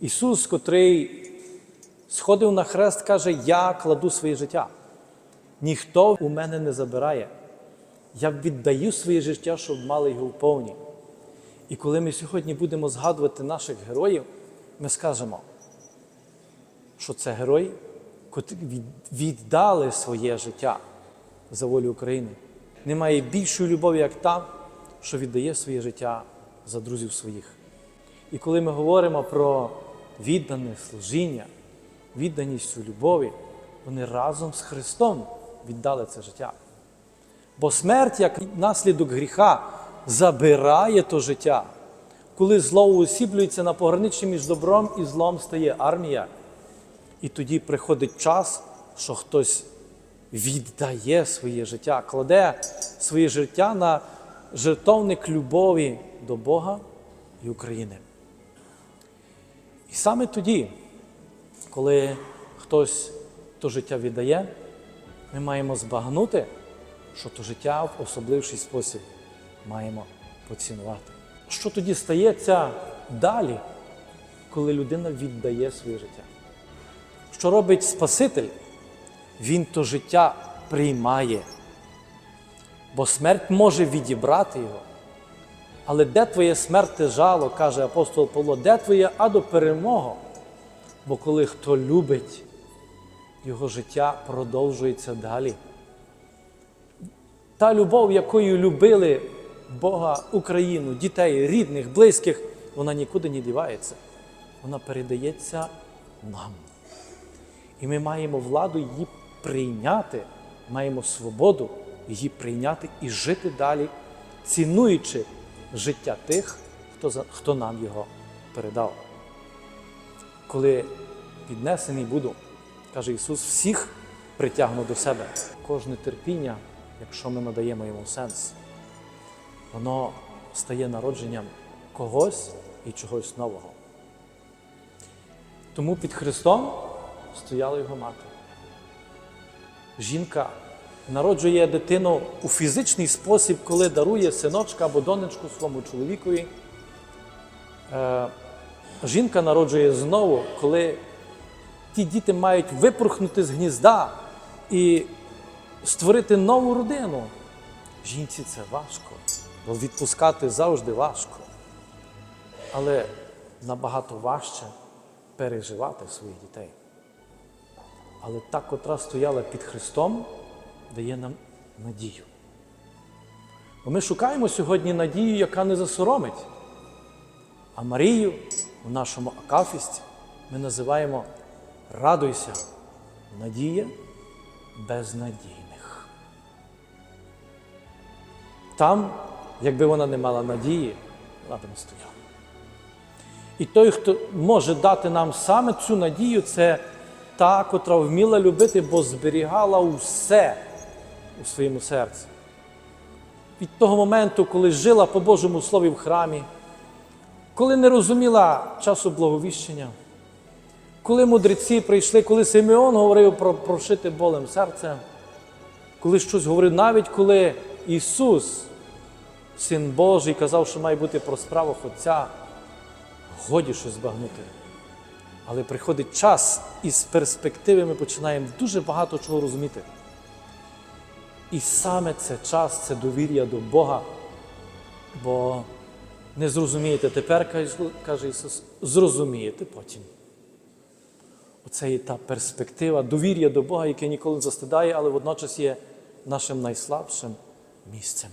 Ісус, котрий сходив на хрест, каже: Я кладу своє життя. Ніхто у мене не забирає. Я віддаю своє життя, щоб мали його вповні. І коли ми сьогодні будемо згадувати наших героїв, ми скажемо, що це герої, котрі віддали своє життя за волю України. Немає більшої любові, як та, що віддає своє життя за друзів своїх. І коли ми говоримо про віддане служіння, відданість у любові, вони разом з Христом віддали це життя. Бо смерть, як наслідок гріха, забирає то життя. Коли зло уосіблюється на пограничі між добром і злом стає армія. І тоді приходить час, що хтось віддає своє життя, кладе своє життя на жертовник любові до Бога і України. І саме тоді, коли хтось то життя віддає, ми маємо збагнути, що то життя в особливший спосіб маємо поцінувати. Що тоді стається далі, коли людина віддає своє життя? Що робить Спаситель? Він то життя приймає. Бо смерть може відібрати його. Але де твоє смерти жало, каже апостол Павло, де твоє адо перемога? Бо коли хто любить, його життя продовжується далі. Та любов, якою любили Бога, Україну, дітей, рідних, близьких, вона нікуди не дівається. Вона передається нам. І ми маємо владу її прийняти, маємо свободу її прийняти і жити далі, цінуючи життя тих, хто, хто нам його передав. Коли піднесений буду, каже Ісус, всіх притягну до себе. Кожне терпіння, якщо ми надаємо йому сенс, воно стає народженням когось і чогось нового. Тому під Христом стояла його мати. Жінка народжує дитину у фізичний спосіб, коли дарує синочка або донечку своєму чоловікові. Е, жінка народжує знову, коли ті діти мають випорхнути з гнізда і створити нову родину. Жінці це важко, бо відпускати завжди важко. Але набагато важче переживати своїх дітей. Але та, котра стояла під Христом, дає нам надію. Бо ми шукаємо сьогодні надію, яка не засоромить. А Марію у нашому акафісті ми називаємо Радуйся, надія безнадійних. Там, якби вона не мала надії, вона б не стояла. І той, хто може дати нам саме цю надію, це та, котра вміла любити, бо зберігала усе у своєму серці. Від того моменту, коли жила по Божому Слові в храмі, коли не розуміла часу благовіщення, коли мудреці прийшли, коли Симеон говорив про прошити болем серце, коли щось говорив, навіть коли Ісус, Син Божий, казав, що має бути про справах Отця, годі щось збагнути. Але приходить час, і з перспективи ми починаємо дуже багато чого розуміти. І саме це час це довір'я до Бога. Бо не зрозумієте тепер, каже- Ісус, зрозумієте потім. Оце є та перспектива довір'я до Бога, яке ніколи не застидає, але водночас є нашим найслабшим місцем.